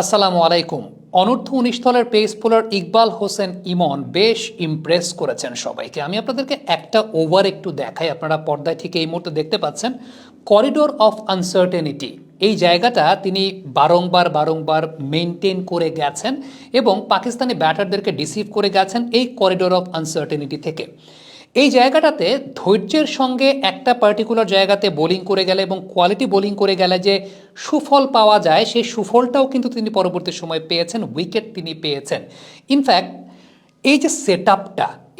আসসালামু আলাইকুম। অনূর্ধ্ব উনিশ দলের পেস বোলার ইকবাল হোসেন ইমন বেশ ইমপ্রেস করেছেন সবাইকে। আমি আপনাদেরকে একটা ওভার একটু দেখাই, আপনারা পর্দায় ঠিক এই মুহূর্তে দেখতে পাচ্ছেন। করিডোর অফ আনসার্টেনিটি এই জায়গাটা তিনি বারংবার বারংবার মেনটেন করে গেছেন এবং পাকিস্তানি ব্যাটারদেরকে ডিসিভ করে গেছেন এই করিডোর অফ আনসার্টেনিটি থেকে। এই জায়গাটাতে ধৈর্যের সঙ্গে একটা পার্টিকুলার জায়গাতে বোলিং করে গেলে এবং কোয়ালিটি বোলিং করে গেলে যে সুফল পাওয়া যায়, সেই সুফলটাও কিন্তু তিনি পরবর্তী সময় পেয়েছেন উইকেট তিনি পেয়েছেন। ইনফ্যাক্ট এই যে সেট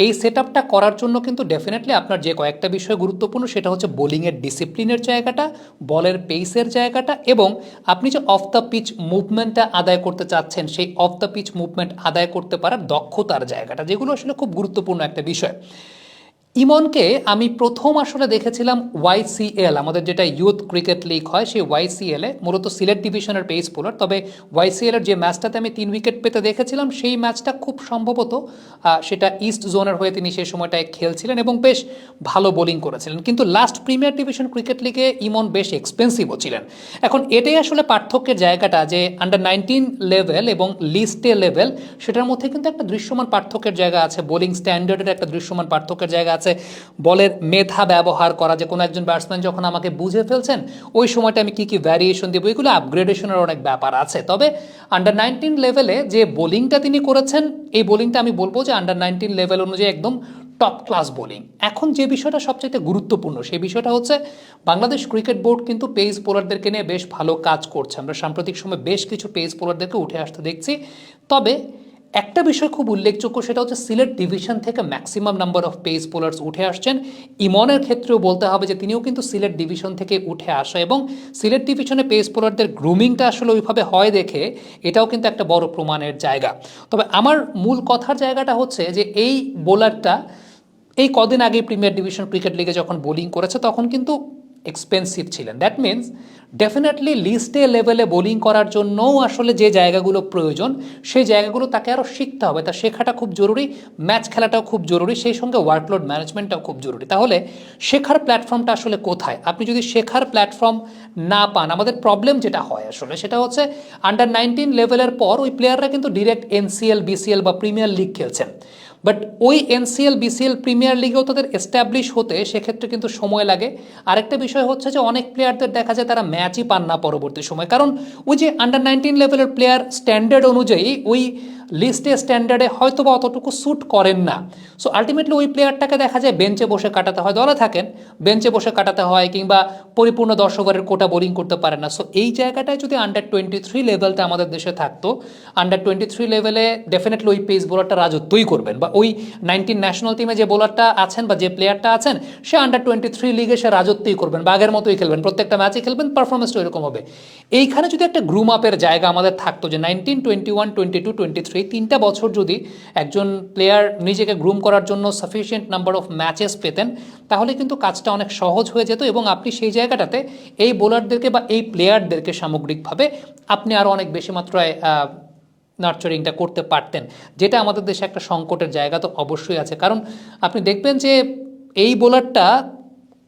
এই সেট করার জন্য কিন্তু ডেফিনেটলি আপনার যে কয়েকটা বিষয় গুরুত্বপূর্ণ, সেটা হচ্ছে বোলিংয়ের ডিসিপ্লিনের জায়গাটা, বলের পেসের জায়গাটা এবং আপনি যে অফ দ্য পিচ মুভমেন্টটা আদায় করতে চাচ্ছেন, সেই অফ দ্য পিচ মুভমেন্ট আদায় করতে পারার দক্ষতার জায়গাটা, যেগুলো আসলে খুব গুরুত্বপূর্ণ একটা বিষয়। ইমনকে আমি প্রথম আসলে দেখেছিলাম ওয়াইসিএল আমাদের যেটা ইউথ ক্রিকেট লিগ হয়, সেই ওয়াইসিএল এ। মূলত সিলেট ডিভিশনের পেস বোলার তবে ওয়াইসিএল এর যে ম্যাচটাতে আমি তিন উইকেট পেতে দেখেছিলাম, সেই ম্যাচটা খুব সম্ভবত সেটা ইস্ট জোনের হয়ে তিনি সেই সময়টায় খেলছিলেন এবং বেশ ভালো বোলিং করেছিলেন। কিন্তু লাস্ট প্রিমিয়ার ডিভিশন ক্রিকেট লিগে ইমন বেশ এক্সপেন্সিভও ছিলেন। এখন এটাই আসলে পার্থক্যের জায়গাটা যে আন্ডার নাইনটিন লেভেল এবং লিস্টে লেভেল সেটার মধ্যে কিন্তু একটা দৃশ্যমান পার্থক্যের জায়গা আছে বোলিং স্ট্যান্ডার্ডের একটা দৃশ্যমান পার্থক্যের জায়গা আছে। বলের মেধা ব্যবহার করা, যে কোনো একজন ব্যাটসম্যান যখন আমাকে বুঝে ফেলছেন, ওই সময়টা আমি কী কী ভ্যারিয়েশন দেবো, এগুলো আপগ্রেডেশনের অনেক ব্যাপার আছে। তবে আন্ডার নাইনটিন লেভেলে যে বোলিংটা তিনি করেছেন, এই বোলিংটা আমি বলব যে আন্ডার নাইনটিন লেভেল অনুযায়ী একদম টপ ক্লাস বোলিং এখন যে বিষয়টা সবচাইতে গুরুত্বপূর্ণ, সেই বিষয়টা হচ্ছে বাংলাদেশ ক্রিকেট বোর্ড কিন্তু পেস বোলারদেরকে নিয়ে বেশ ভালো কাজ করছে। আমরা সাম্প্রতিক সময়ে বেশ কিছু পেস বোলারদেরকে উঠে আসতে দেখছি। তবে একটা বিষয় খুব উল্লেখযোগ্য, সেটা হচ্ছে সিলেট ডিভিশন থেকে maximum number of pace bowlers উঠে আসছেন। ইমনের ক্ষেত্রেও বলতে হবে যে, তিনিও কিন্তু সিলেট ডিভিশন থেকে উঠে আসা এবং সিলেট ডিভিশনে পেস বোলারদের গ্রুমিংটা আসলে ওইভাবে হয় দেখে এটাও কিন্তু একটা বড় প্রমাণের জায়গা। তবে আমার মূল কথার জায়গাটা হচ্ছে যে, এই বোলারটা এই কদিন আগে প্রিমিয়ার ডিভিশন ক্রিকেট লিগে যখন বোলিং করেছে, তখন কিন্তু এক্সপেন্সিভ ছিলেন। দ্যাট মিন্স ডেফিনেটলি লিস্টে লেভেলে বোলিং করার জন্যও আসলে যে জায়গাগুলো প্রয়োজন, সেই জায়গাগুলো তাকে আরও শিখতে হবে। তা শেখাটা খুব জরুরি ম্যাচ খেলাটাও খুব জরুরি, সেই সঙ্গে ওয়ার্কলোড ম্যানেজমেন্টটাও খুব জরুরি। তাহলে, শেখার প্ল্যাটফর্মটা আসলে কোথায়? আপনি যদি শেখার প্ল্যাটফর্ম না পান, আমাদের প্রবলেম যেটা হয় আসলে, সেটা হচ্ছে আন্ডার নাইনটিন লেভেলের পর ওই প্লেয়াররা কিন্তু ডিরেক্ট এনসিএল বিসিএল বা প্রিমিয়ার লিগ খেলছেন। বাট ওই এনসিএল বিসিএল প্রিমিয়ার লিগেও তাদের এস্টাবলিশ হতে সেক্ষেত্রে কিন্তু সময় লাগে। আরেকটা বিষয় হচ্ছে যে অনেক প্লেয়ারদের দেখা যায় তারা ম্যাচই পান না পরবর্তী সময়। কারণ ওই যে আন্ডার নাইনটিন লেভেলের প্লেয়ার স্ট্যান্ডার্ড অনুযায়ী ওই লিস্টে স্ট্যান্ডার্ডে হয়তো বা অতটুকু স্যুট করেন না। সো আলটিমেটলি ওই প্লেয়ারটাকে দেখা যায় বেঞ্চে বসে কাটাতে হয়, দলে থাকেন। বেঞ্চে বসে কাটাতে হয় কিংবা পরিপূর্ণ দশ ওভারের কোটা বোলিং করতে পারে না। সো এই জায়গাটায় যদি আন্ডার টোয়েন্টি থ্রি লেভেলটা আমাদের দেশে থাকতো আন্ডার টোয়েন্টি থ্রি লেভেলে ডেফিনেটলি ওই পেস বোলারটা রাজত্বই করবেন বা ওই নাইনটিন ন্যাশনাল টিমে যে বোলারটা আছেন বা যে প্লেয়ারটা আছেন, সে আন্ডার টোয়েন্টি থ্রি লিগে সে রাজত্বই করবেন বা আগের মতোই খেলবেন। প্রত্যেকটা ম্যাচে খেলবেন পারফরমেন্সটা এরকম হবে। এইখানে যদি একটা গ্রুম আপের জায়গা আমাদের থাকতো যে nineteen twenty one twenty two twenty three তিনটা বছর যদি একজন প্লেয়ার নিজেকে গ্রুম করার জন্য সাফিসিয়েন্ট নাম্বার অফ ম্যাচেস পেতেন, তাহলে কিন্তু কাজটা অনেক সহজ হয়ে যেত এবং আপনি সেই জায়গাটাতে এই বোলারদেরকে বা এই প্লেয়ারদেরকে সামগ্রিকভাবে আপনি আরও অনেক বেশি মাত্রায় নার্চারিংটা করতে পারতেন, যেটা আমাদের দেশে একটা সংকটের জায়গা তো অবশ্যই আছে। কারণ আপনি দেখবেন যে এই বোলারটা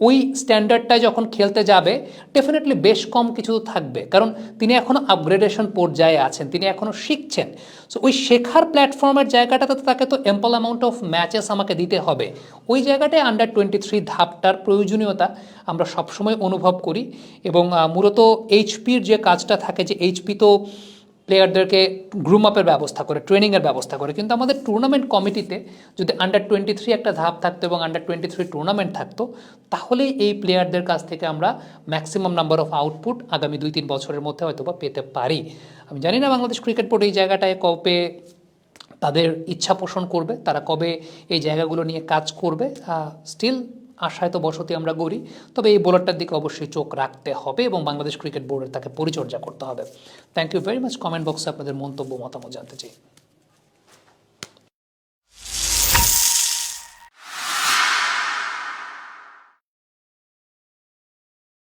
ওই স্ট্যান্ডার্ডটায় যখন খেলতে যাবে ডেফিনেটলি বেশ কম কিছু থাকবে। কারণ তিনি এখনও আপগ্রেডেশন পর্যায়ে আছেন, তিনি এখনও শিখছেন। সো ওই শেখার প্ল্যাটফর্মের জায়গাটাতে তাকে তো এম্পল অ্যামাউন্ট অফ ম্যাচেস আমাকে দিতে হবে। ওই জায়গাটায় আন্ডার টোয়েন্টি থ্রি ধাপটার প্রয়োজনীয়তা আমরা সবসময় অনুভব করি এবং মূলত এইচপির যে কাজটা থাকে, যে এইচপি তো প্লেয়ারদেরকে গ্রুম আপের ব্যবস্থা করে ট্রেনিংয়ের ব্যবস্থা করে। কিন্তু আমাদের টুর্নামেন্ট কমিটিতে যদি আন্ডার টোয়েন্টি থ্রি একটা ধাপ থাকতো এবং আন্ডার টোয়েন্টি থ্রি টুর্নামেন্ট থাকতো তাহলেই এই প্লেয়ারদের কাছ থেকে আমরা ম্যাক্সিমাম নাম্বার অফ আউটপুট আগামী দুই তিন বছরের মধ্যে হয়তো বা পেতে পারি। আমি জানি না বাংলাদেশ ক্রিকেট বোর্ড এই জায়গাটায় কবে তাদের ইচ্ছা পোষণ করবে, তারা কবে এই জায়গাগুলো নিয়ে কাজ করবে। স্টিল আশায় তো বসতি আমরা গড়ি, তবে এই বোলারটার দিকে অবশ্যই চোখ রাখতে হবে এবং বাংলাদেশ ক্রিকেট বোর্ডের তাকে পরিচর্যা করতে হবে। Thank you very much comment বক্সে আপনাদের মন্তব্য, মতামত জানতে চাই।